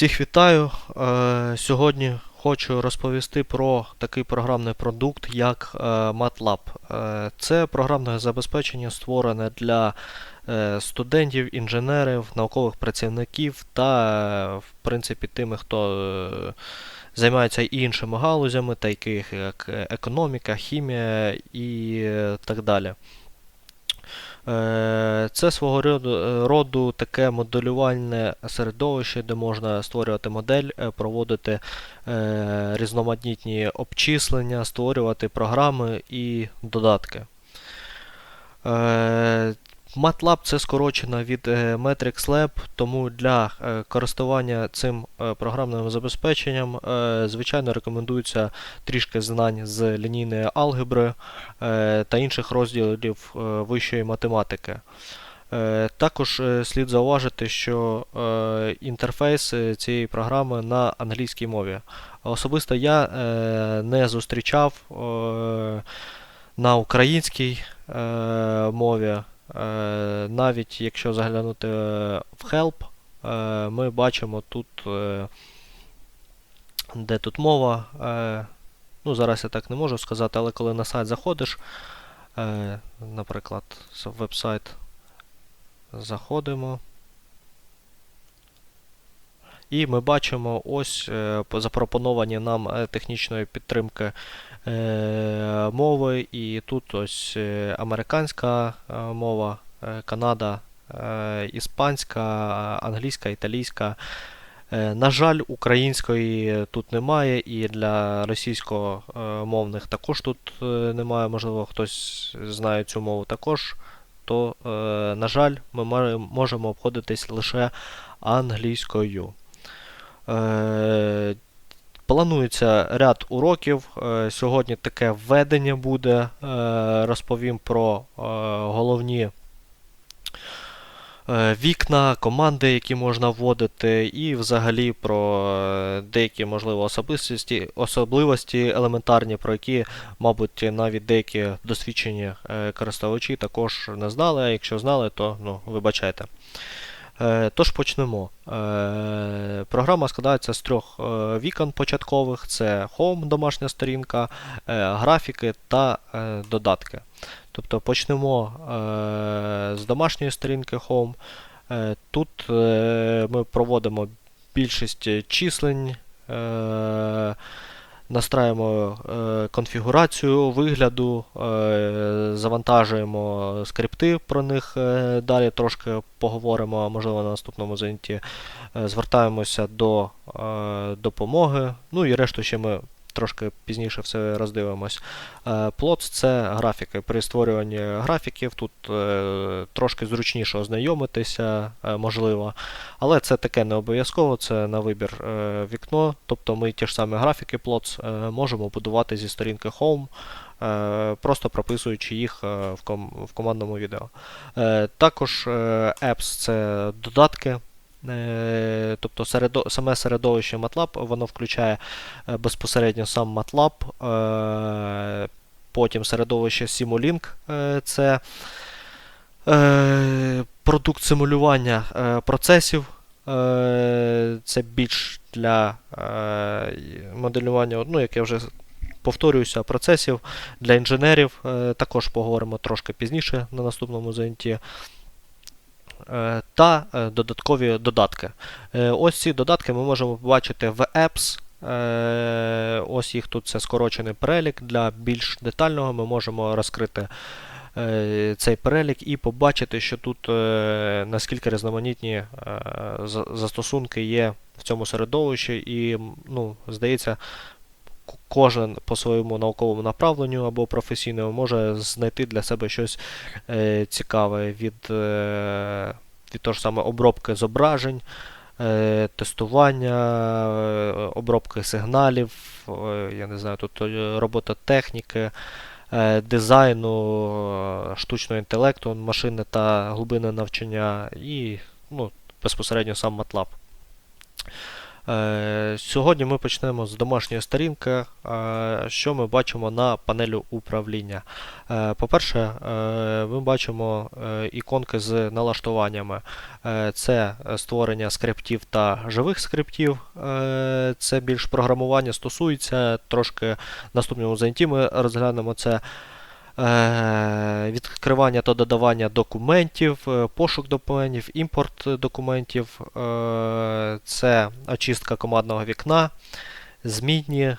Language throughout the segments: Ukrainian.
Всіх вітаю. Е, Сьогодні хочу розповісти про такий програмний продукт, як е, MATLAB. Е, Це програмне забезпечення створене для студентів, інженерів, наукових працівників та, в принципі, тими, хто займається іншими галузями, таких як економіка, хімія і так далі. Е, Це свого роду, е, таке моделювальне середовище, де можна створювати модель, е, проводити різноманітні обчислення, створювати програми і додатки. MATLAB це скорочено від е, Matrix Lab, тому для е, користування цим е, програмним забезпеченням, звичайно, рекомендується трішки знань з лінійної алгебри та інших розділів вищої математики. Також слід зауважити, що інтерфейс цієї програми на англійській мові. Особисто я не зустрічав на українській мові. Е, Навіть якщо заглянути е, в Help, е, ми бачимо тут, де тут мова. Ну, зараз я так не можу сказати, але коли на сайт заходиш, наприклад, з веб-сайт заходимо. І ми бачимо ось по- запропоновані нам технічної підтримки мови. І тут ось е, американська е, мова, е, Канада, е, іспанська, англійська, італійська. Е, На жаль, української тут немає, і для російськомовних також тут е, немає. Можливо, хтось знає цю мову також. То, е, на жаль, ми можемо обходитись лише англійською. Планується ряд уроків. Е, Сьогодні таке введення буде. Е, Розповім про е, головні вікна, команди, які можна вводити, і взагалі про деякі можливо особистості, особливості елементарні, про які, мабуть, навіть деякі досвідчені користувачі також не знали. А якщо знали, то ну, вибачайте. Е, Тож почнемо. Е, Програма складається з трьох е, вікон початкових: це Home, домашня сторінка, графіки та додатки. Тобто почнемо з домашньої сторінки Home. Тут ми проводимо більшість числень. Настраюємо е, конфігурацію вигляду, е, завантажуємо скрипти про них е, далі трошки поговоримо, можливо на наступному занятті. Е, звертаємося до допомоги. Ну і решту ще ми трошки пізніше все роздивимось. Е, Plots – це графіки. При створюванні графіків тут е, трошки зручніше ознайомитися, е, можливо. Але це таке не обов'язково, це на вибір вікно. Тобто ми ті ж самі графіки Plots можемо будувати зі сторінки Home, просто прописуючи їх в, командному відео. Також Apps це додатки. Е, Тобто середо, саме середовище MATLAB, воно включає е, безпосередньо сам MATLAB, е, потім середовище Simulink, це продукт симулювання процесів. Це більш для моделювання, ну, як я вже повторююся, процесів для інженерів. Також поговоримо трошки пізніше на наступному занятті. Е, Та е, додаткові додатки. Е, Ось ці додатки ми можемо побачити в Apps. Ось їх тут це скорочений перелік. Для більш детального ми можемо розкрити цей перелік і побачити, що тут наскільки різноманітні застосунки є в цьому середовищі, і ну, здається, кожен по своєму науковому направленню або професійному може знайти для себе щось е, цікаве від, е, від того ж саме обробки зображень. е, Тестування, е, обробки сигналів, е, я не знаю, тут е, робота техніки, е, дизайну, е, штучного інтелекту, машини та глибини навчання і ну, безпосередньо сам MATLAB. Е, Сьогодні ми почнемо з домашньої сторінки. Е, Що ми бачимо на панелі управління? Е, По-перше, ми бачимо іконки з налаштуваннями. Це створення скриптів та живих скриптів. Це більш програмування стосується. Трошки наступному занятті ми розглянемо це. Е, Відкривання та додавання документів, е, пошук документів, імпорт документів, е, це очистка командного вікна, змінні,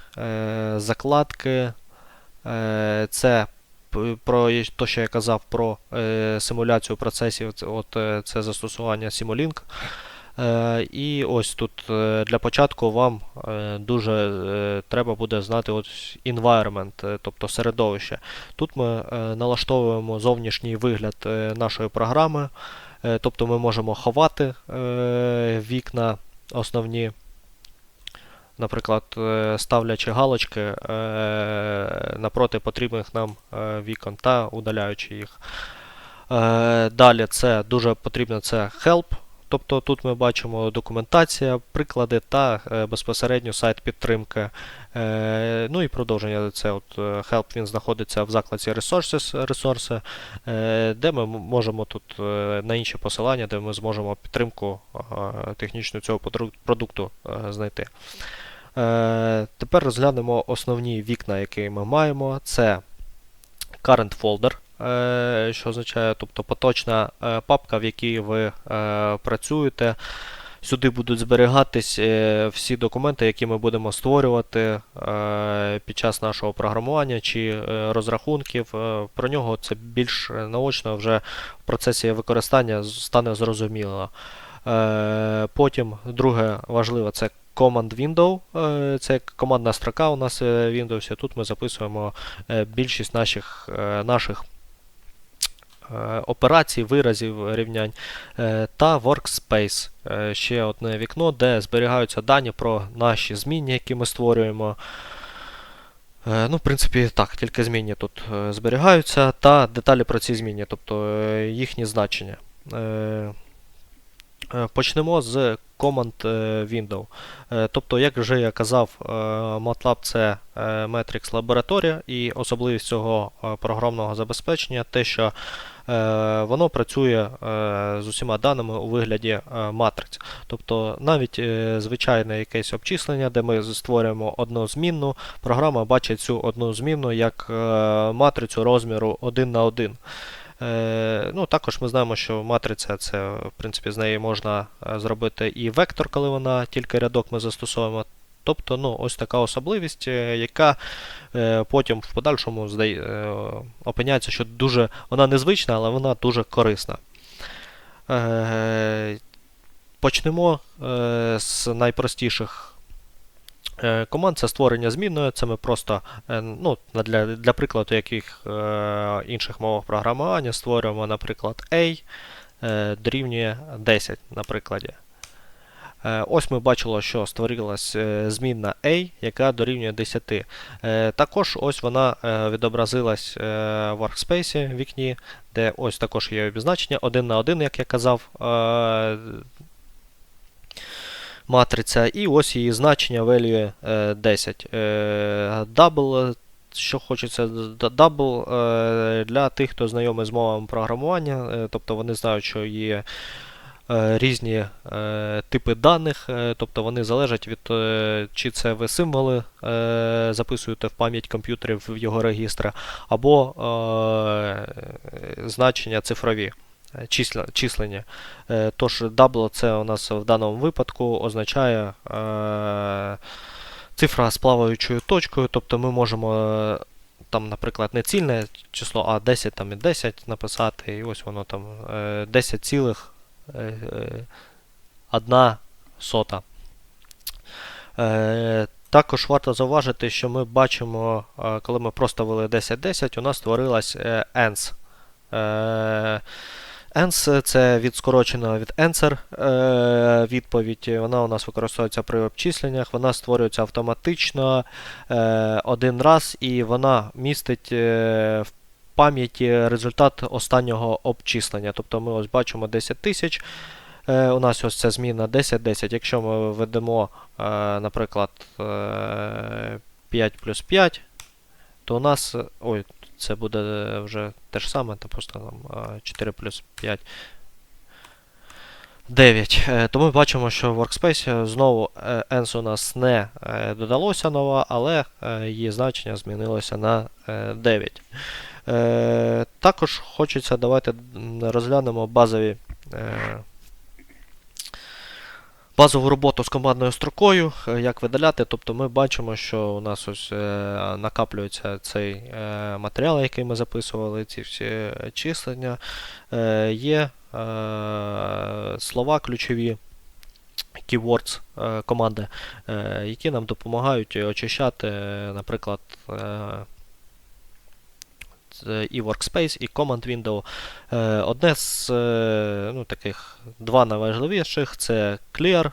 закладки, це про те, що я казав про симуляцію процесів, от, це застосування Simulink. Е, І ось тут е, для початку вам е, дуже треба буде знати от environment, тобто середовище. Тут ми налаштовуємо зовнішній вигляд нашої програми, тобто ми можемо ховати вікна основні, наприклад, ставлячи галочки напроти потрібних нам вікон та удаляючи їх. Далі це дуже потрібно це help. Тобто тут ми бачимо документація, приклади та е, безпосередньо сайт підтримки. Е, ну і продовження це от е, Help він знаходиться в закладці Resources, ресурси, де ми можемо тут на інші посилання, де ми зможемо підтримку технічну цього продукту знайти. Тепер розглянемо основні вікна, які ми маємо. Це current folder, що означає, тобто поточна е, папка, в якій ви е, працюєте. Сюди будуть зберігатись е, всі документи, які ми будемо створювати е, під час нашого програмування чи е, розрахунків. Е, Про нього це більш наочно вже в процесі використання стане зрозуміло. Е, Потім друге важливе це Command Window, е, це командна строка у нас е, Windows. Тут ми записуємо е, більшість наших, е, наших е, операцій, виразів, рівнянь е, та Workspace. Е, Ще одне вікно, де зберігаються дані про наші змінні, які ми створюємо. Е, Ну, в принципі, так, тільки змінні тут е, зберігаються, та деталі про ці змінні, тобто е, їхні значення. Е, е, Почнемо з Command е, Window. Е, Тобто, як вже я казав, е, MATLAB це е, Matrix лабораторія, і особливість цього е, програмного забезпечення те, що е, воно працює е, з усіма даними у вигляді е, матриць. Тобто навіть е, звичайне якесь обчислення, де ми створюємо одну змінну, програма бачить цю одну змінну як е, матрицю розміру 1 на 1. Е, ну, також ми знаємо, що матриця це, в принципі, з неї можна е, зробити і вектор, коли вона тільки рядок ми застосовуємо. Тобто, ну, ось така особливість, е, яка е, потім в подальшому е, опиняється, що дуже вона незвична, але вона дуже корисна. Е, почнемо е, з найпростіших е, команд. Це створення змінної. Це ми просто е, ну, для, для прикладу яких е, інших мовах програмування створюємо, наприклад, A е, дорівнює 10 на прикладі. Е, Ось ми бачили, що створилась е, змінна A, яка дорівнює 10. Е, Також ось вона відобразилась в workspace вікні, де ось також є обізначення 1 на 1, як я казав. Матриця, і ось її значення value е, 10. Е, Double, що хочеться double для тих, хто знайомий з мовами програмування, тобто вони знають, що є різні е, типи даних, е, тобто вони залежать від е, чи це ви символи е, записуєте в пам'ять комп'ютерів в його регістри, або е, значення цифрові. е, Числення. Е, Тож double це у нас в даному випадку означає е, цифра з плаваючою точкою, тобто ми можемо е, там, наприклад, не цільне число, а 10 там і 10 написати, і ось воно там е, 10 цілих е, е, одна сота. Е, також варто зауважити, що ми бачимо, коли ми просто ввели 1010, у нас створилась ANS. Е, це від скорочено від answer відповідь. Вона у нас використовується при обчисленнях, вона створюється автоматично один раз, і вона містить в пам'яті результат останнього обчислення. Тобто ми ось бачимо 10 тисяч. Е, у нас ось ця зміна 10-10. Якщо ми введемо, е, наприклад, е, 5 плюс 5, то у нас. е, Ой, це буде вже те ж саме, то просто там е, 4 плюс 5. 9. Е, То ми бачимо, що в Workspace знову е, ENS у нас не е, додалося нова, але е, її значення змінилося на е, 9. Е, Також хочеться, давайте розглянемо базові. е, Базову роботу з командною строкою, е, як видаляти. Тобто ми бачимо, що у нас ось е, накаплюється цей е, матеріал, який ми записували, ці всі числення. Є слова ключові, keywords команди, які нам допомагають очищати, наприклад, і Workspace, і Command Window. Е, Одне з е, ну, таких два найважливіших це Clear,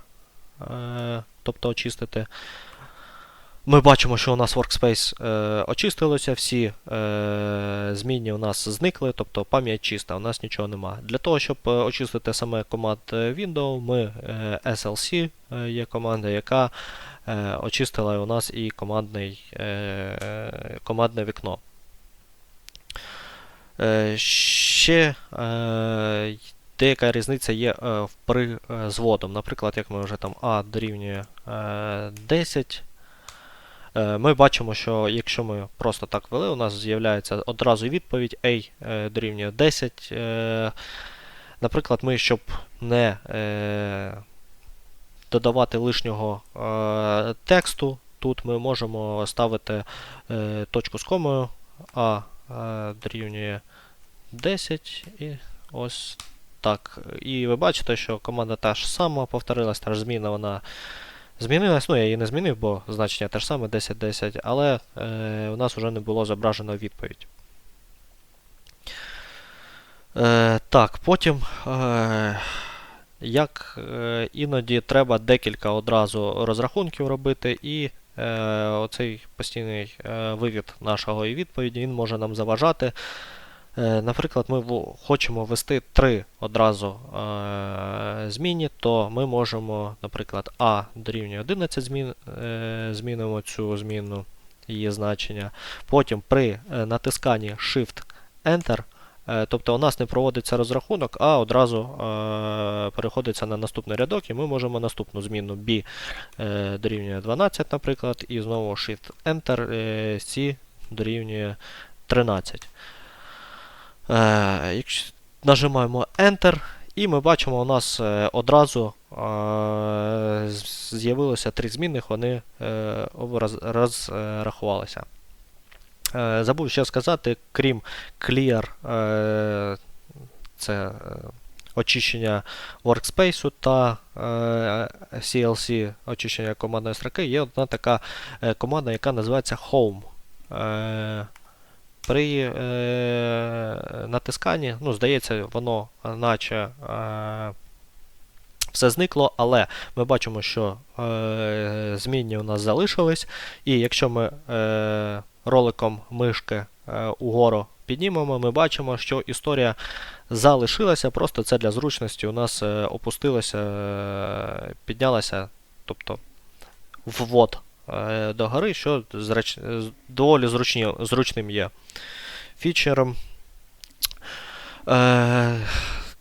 е, тобто очистити. Ми бачимо, що у нас Workspace е, очистилося, всі е, змінні у нас зникли, тобто пам'ять чиста, у нас нічого нема. Для того, щоб очистити саме команд Window, ми е, SLC е, є команда, яка е, очистила у нас і командний, е, командне вікно. Е, Ще е, деяка різниця є е, при зводом. Наприклад, як ми вже там А дорівнює е, 10. Е, Ми бачимо, що якщо ми просто так ввели, у нас з'являється одразу відповідь A дорівнює 10. Е, Наприклад, ми, щоб не додавати лишнього тексту, тут ми можемо ставити точку з комою А дорівнює 10 і ось так. І ви бачите, що команда та ж сама повторилась, та ж зміна вона змінилась. Ну, я її не змінив, бо значення те ж саме 10-10, але е, у нас вже не було зображено відповідь. Е, так, потім. Е, як е, іноді треба декілька одразу розрахунків робити, і е, оцей постійний е, вивід нашого і відповіді він може нам заважати. Е, наприклад, ми хочемо ввести три одразу е, зміни, то ми можемо, наприклад, А дорівнює 11 змін, е, змінимо цю зміну, її значення. Потім при натисканні Shift-Enter Тобто у нас не проводиться розрахунок, а одразу е, переходиться на наступний рядок, і ми можемо наступну зміну B е, дорівнює 12, наприклад, і знову Shift-Enter е, C дорівнює 13. Е, нажимаємо Enter, і ми бачимо, у нас е, одразу е, з'явилося три змінних, вони розрахувалися. Забув ще сказати, крім Clear, це очищення workspace та CLC очищення командної строки, є одна така команда, яка називається Home. Е, При е, натисканні, ну, здається, воно наче е, все зникло, але ми бачимо, що е, змінні у нас залишились, і якщо ми е, роликом мишки е, угору піднімемо, ми бачимо, що історія залишилася, просто це для зручності у нас е, опустилося, е, піднялася, тобто ввод. е, до гори, що зрач... доволі зручні... зручним є фічером. Е,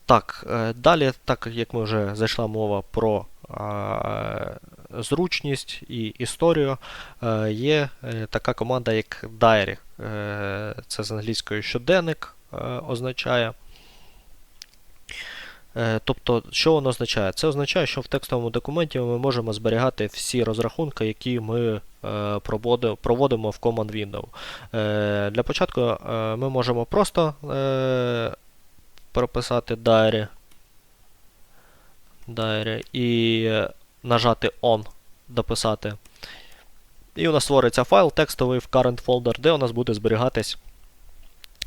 так, е, далі, так як ми вже зайшла мова про е, зручність і історію, е, є е, така команда, як Diary. Е, це з англійською щоденник е, означає. Е, Тобто, що воно означає? Це означає, що в текстовому документі ми можемо зберігати всі розрахунки, які ми е, проводимо в Command Window. Е, Для початку ми можемо просто прописати diary, diary і нажати On, дописати. І у нас створиться файл текстовий в current folder, де у нас буде зберігатись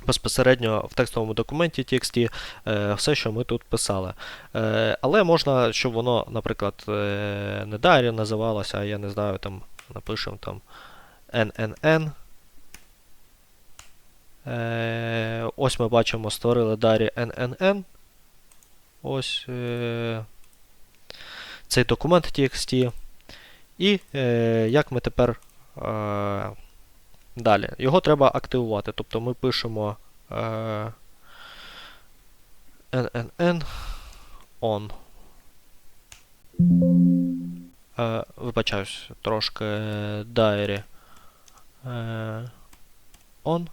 безпосередньо в текстовому документі TXT е, все, що ми тут писали. Е, але можна, щоб воно, наприклад, е, не diary називалося, а я не знаю, там напишемо там NNN. Ось ми бачимо, створили diary NNN. ось цей документ TXT. І як ми тепер далі? Його треба активувати. Тобто ми пишемо е, NNN on. Е, вибачаюсь, трошки diary. Е, on.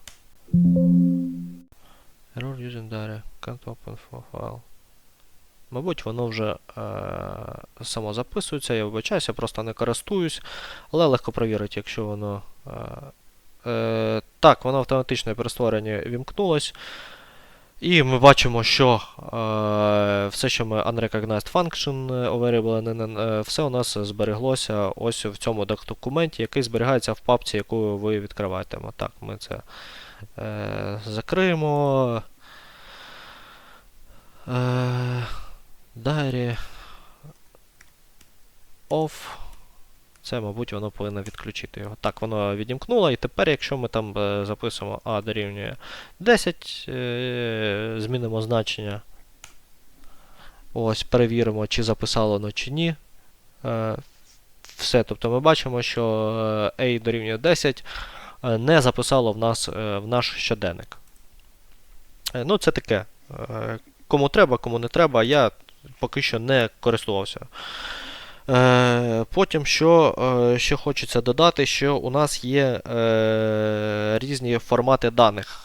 Error using diary. Can't open for file. Мабуть, воно вже е, само записується, я вибачаюся, просто не користуюсь, але легко провірити, якщо воно. Е, е, так, воно автоматичне перестворення вімкнулось. І ми бачимо, що е, все, що ми unrecognized function е, variable, е, все у нас збереглося ось в цьому документі, який зберігається в папці, яку ви відкриваєте. Так, ми це е, закриємо. Е, Diary off. Це, мабуть, воно повинно відключити його. Так, воно відімкнуло. І тепер, якщо ми там е, записуємо A дорівнює 10, е, змінимо значення. Ось, перевіримо, чи записало воно, чи ні. Е, все. Тобто ми бачимо, що A дорівнює 10 е, не записало в нас в наш щоденник. Ну, це таке. Кому треба, кому не треба, я поки що не користувався. Е, потім, що е, ще хочеться додати, що у нас є е, різні формати даних.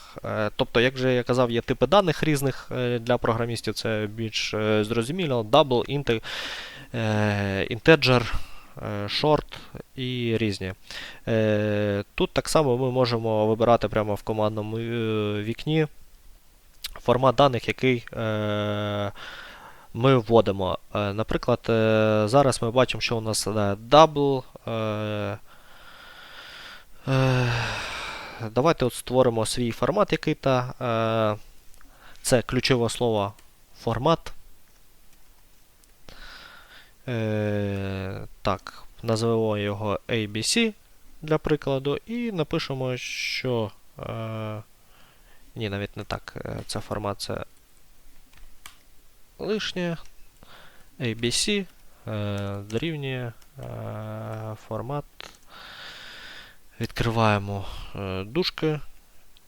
Тобто, як вже я казав, є типи даних різних для програмістів, це більш зрозуміло. Double, е, integer, short і різні. Тут так само ми можемо вибирати прямо в командному вікні формат даних, який ми вводимо. Е, наприклад, е, зараз ми бачимо, що у нас double. Е, давайте от створимо свій формат який-то. Це ключове слово формат. Так, назвемо його ABC для прикладу, і напишемо, що. Ні, навіть не так. Це формат це лишнє. ABC е, дорівнює е, формат. Відкриваємо е, дужки.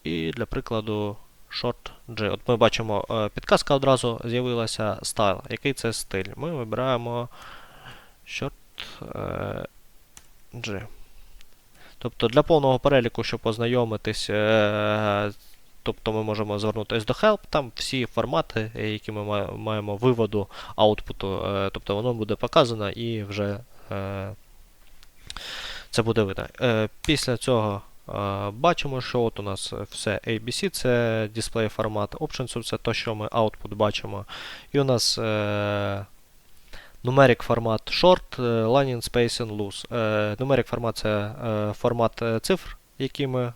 І для прикладу short G. От ми бачимо, підказка одразу з'явилася style. Який це стиль? Ми вибираємо short G. Тобто для повного переліку, щоб познайомитись, е, тобто ми можемо звернутися до Help, там всі формати, які ми маємо виводу аутпуту, е, тобто воно буде показано і вже е, це буде видно. Е, Після цього бачимо, що от у нас все ABC, це дисплей формат, Options це те, що ми output бачимо. І у нас numeric формат short, line in space and loose. Numeric формат це формат цифр, якими е,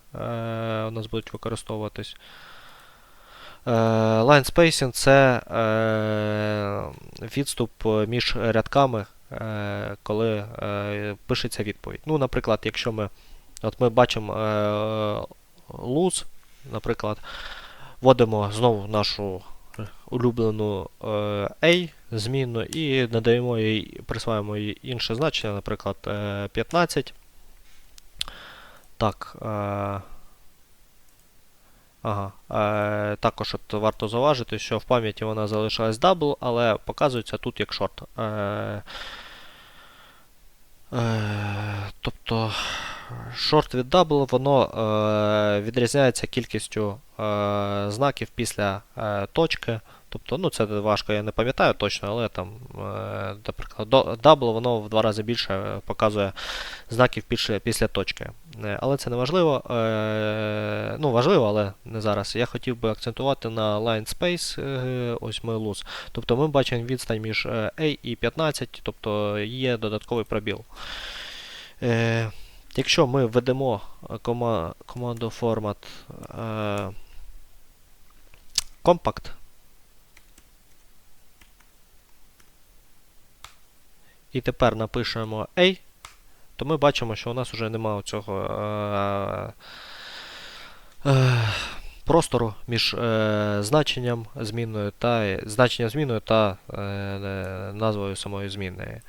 у нас будуть використовуватись. Е, Line spacing це е, відступ між рядками, е, коли е, пишеться відповідь. Ну, наприклад, якщо ми, от ми бачимо е, lose, наприклад, вводимо знову нашу улюблену е, A змінну і надаємо їй, присваємо їй інше значення, наприклад, е, 15. Так. Е, Ага. Е, також от варто зауважити, що в пам'яті вона залишилась double, але показується тут як short. Е, е, тобто short від double воно е, відрізняється кількістю е, знаків після е, точки. Тобто, ну це важко, я не пам'ятаю точно, але там, е, наприклад, до- воно в два рази більше показує знаків після, точки. Е, Але це не важливо. Е, ну, важливо, але не зараз. Я хотів би акцентувати на line space, ось ми lose. Тобто ми бачимо відстань між A і 15, тобто є додатковий пробіл. Якщо ми введемо команду е, compact, і тепер напишемо A, то ми бачимо, що у нас вже немає цього е, е, простору між е, значенням змінною та значенням змінною та е, е, назвою самої змінної.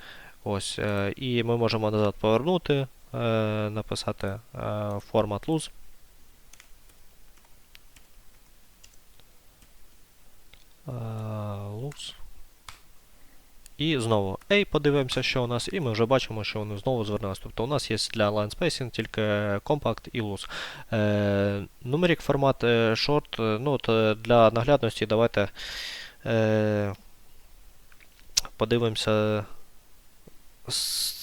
Ось, е, і ми можемо назад повернути, е, написати е, format lose. Е, lose. І знову A подивимося, що у нас, і ми вже бачимо, що воно знову звернулося. Тобто у нас є для line spacing тільки compact і loose. Е, numeric формат е, short, е, ну, от, е, для наглядності давайте е, подивимося,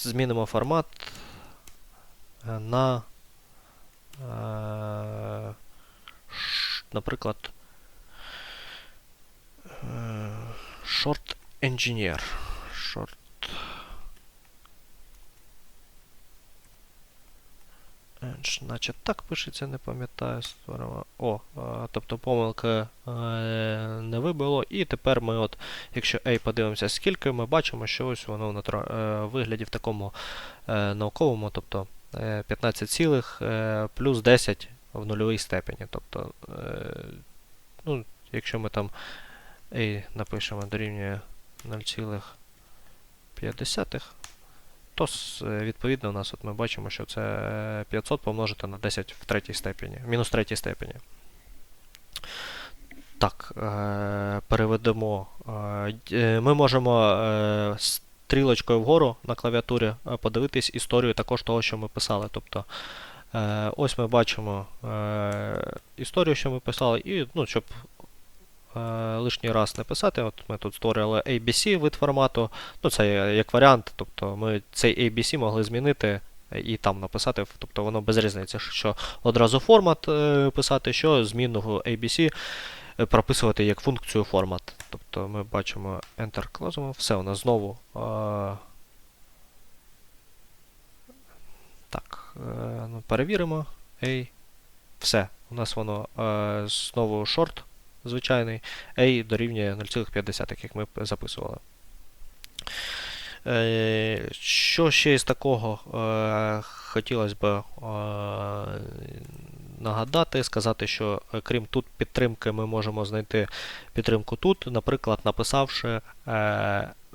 змінимо формат на, е, наприклад, short engineer. Short. Значить так пишеться, не пам'ятаю. Створимо. О, тобто помилки е, не вибило. І тепер ми, от, якщо A подивимося, скільки, ми бачимо, що ось воно в е, вигляді в такому е, науковому, тобто е, 15 цілих плюс 10 в нульовій степені. Тобто, ну, якщо ми там A напишемо дорівнює 0,5, то е, відповідно у нас от ми бачимо, що це е, 500 помножити на 10 в третій степені, мінус третій степені. Так, е, переведемо. е, е, Ми можемо е, стрілочкою вгору на клавіатурі е, подивитись історію також того, що ми писали. Тобто, е, ось ми бачимо е, історію, що ми писали, і ну, щоб е, лишній раз не писати. От ми тут створили ABC вид формату. Ну, це як варіант. Тобто ми цей ABC могли змінити і там написати. Тобто воно без різниці, що одразу формат е, писати, що змінного ABC е, прописувати як функцію формат. Тобто ми бачимо Enter класимо, все у нас знову. е, так, е, ну, перевіримо. Все. У нас воно е, знову short звичайний, A дорівнює 0,5, як ми записували. Е, що ще із такого е, хотілося б е, нагадати, сказати, що крім тут підтримки, ми можемо знайти підтримку тут, наприклад, написавши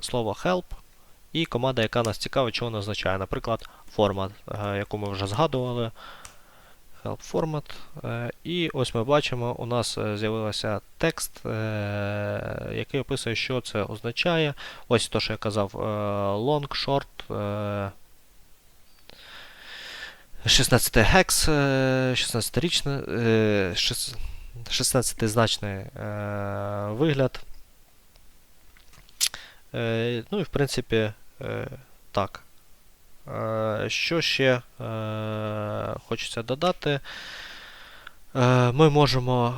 слово help і команда, яка нас цікавить, що вона означає. Наприклад, формат, яку ми вже згадували. Help format. Е, І ось ми бачимо, у нас е, з'явився текст, е, який описує, що це означає. Ось те, що я казав, long, short, е, 16 гекс, 16-річний, 16-значний е, вигляд. Ну і в принципі, так. Е, Що ще е, хочеться додати? Е, Ми можемо,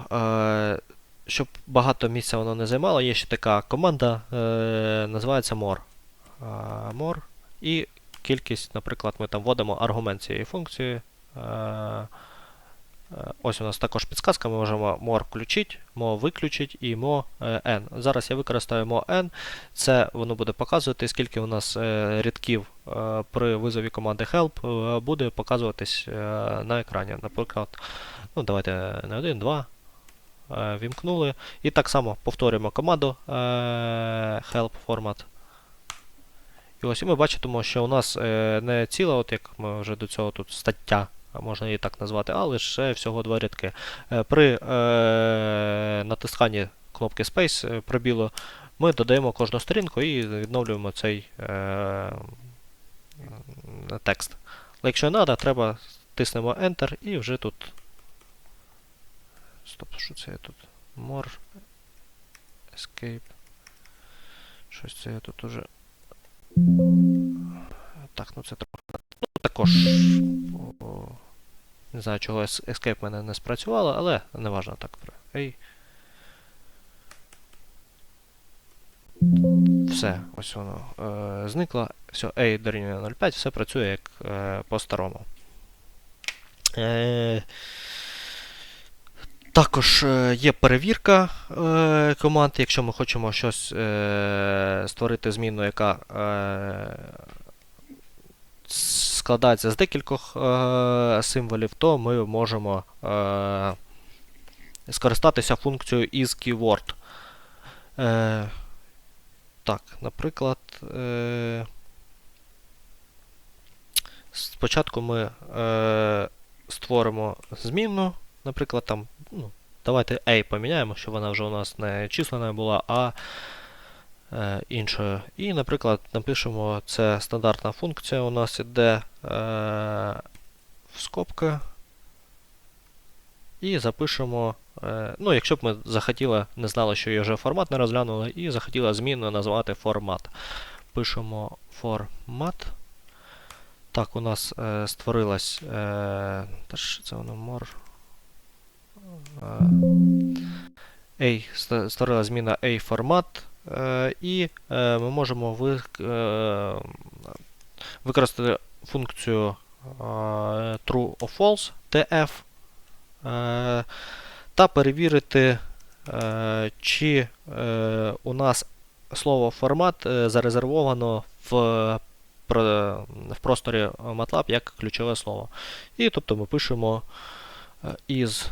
щоб багато місця воно не займало, є ще така команда, називається more. More. І кількість, наприклад, ми там вводимо аргумент цієї функції. Е, е, Ось у нас також підсказка, ми можемо more включити, more виключити і more е, n. Зараз я використаю more n. Це воно буде показувати, скільки у нас е, рядків е, при визові команди help е, буде показуватись е, на екрані. Наприклад, ну давайте не один, два. Е, вімкнули. І так само повторюємо команду е, help format. І ось і ми бачимо, що у нас е, не ціла, от як ми вже до цього тут стаття, можна її так назвати, а лише всього два рядки. Е, при е, натисканні кнопки Space е, пробілу ми додаємо кожну сторінку і відновлюємо цей е, текст. Якщо треба, треба тиснемо Enter і вже тут. Стоп, що це я тут? More. Escape. Щось це я тут уже. Так, ну це трохи. Ну, також. Не знаю, чого Escape мене не спрацювало, але не важно так. Ей. Все, ось воно е, зникло. Все, A дорівнює 0,5, все працює як е, по-старому. Е, також е, є перевірка е, команд, якщо ми хочемо щось е, створити зміну, яка е, складається з декількох е, символів, то ми можемо е, скористатися функцією isKeyword. Е, так, наприклад, е, спочатку ми е, створимо змінну, наприклад, там, ну, давайте A поміняємо, щоб вона вже у нас не численною була, а іншою. І, наприклад, напишемо, це стандартна функція у нас іде е, в скобки. І запишемо, е, ну, якщо б ми захотіли, не знали, що є вже формат не розглянули, і захотіли змінно назвати формат. Пишемо формат. Так, у нас е, створилась. Е, та ж це воно мор. Е, створила зміна A формат. Е, і е, ми можемо е, використати функцію true or false tf та перевірити, чи у нас слово формат зарезервовано в, в просторі MATLAB як ключове слово. І тобто ми пишемо is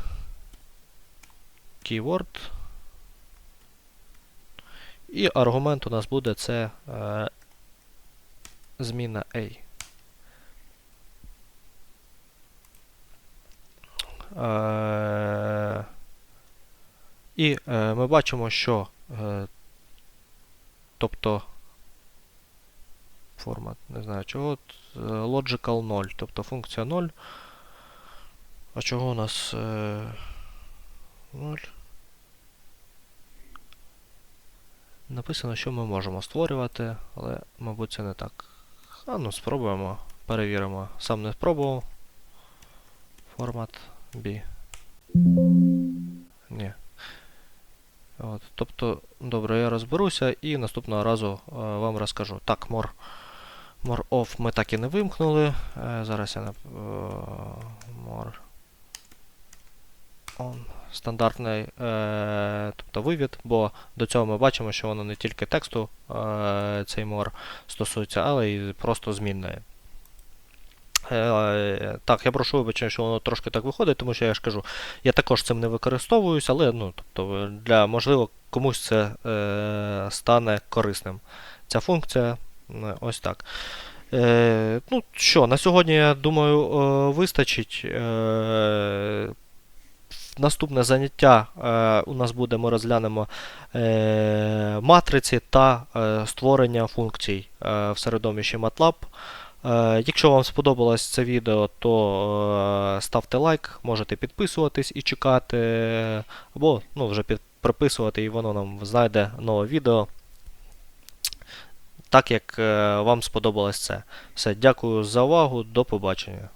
keyword. І аргумент у нас буде це е, зміна A. Е, і е, ми бачимо, що е, тобто формат, не знаю чого, е, logical 0, тобто функція 0. А чого у нас е, 0? Написано, що ми можемо створювати, але, мабуть, це не так. А ну, спробуємо, перевіримо. Сам не спробував. Формат B. Ні. От, тобто, добре, я розберуся і наступного разу е, вам розкажу. Так, more, more off ми так і не вимкнули. Е, зараз я нап... е, more. Стандартний е, тобто вивід, бо до цього ми бачимо, що воно не тільки тексту е, цей more стосується, але й просто змінної. Е, так, я прошу вибачення, що воно трошки так виходить, тому що я ж кажу, я також цим не використовуюсь, але ну, тобто, для, можливо, комусь це е, стане корисним. Ця функція е, ось так. Е, ну що, на сьогодні, я думаю, е, вистачить. Е, Наступне заняття е, у нас буде, ми розглянемо е, матриці та е, створення функцій е, в середовищі MATLAB. Е, Якщо вам сподобалось це відео, то е, ставте лайк, можете підписуватись і чекати, або ну, вже під, приписувати, і воно нам знайде нове відео. Так як е, вам сподобалось це. Все, дякую за увагу, до побачення.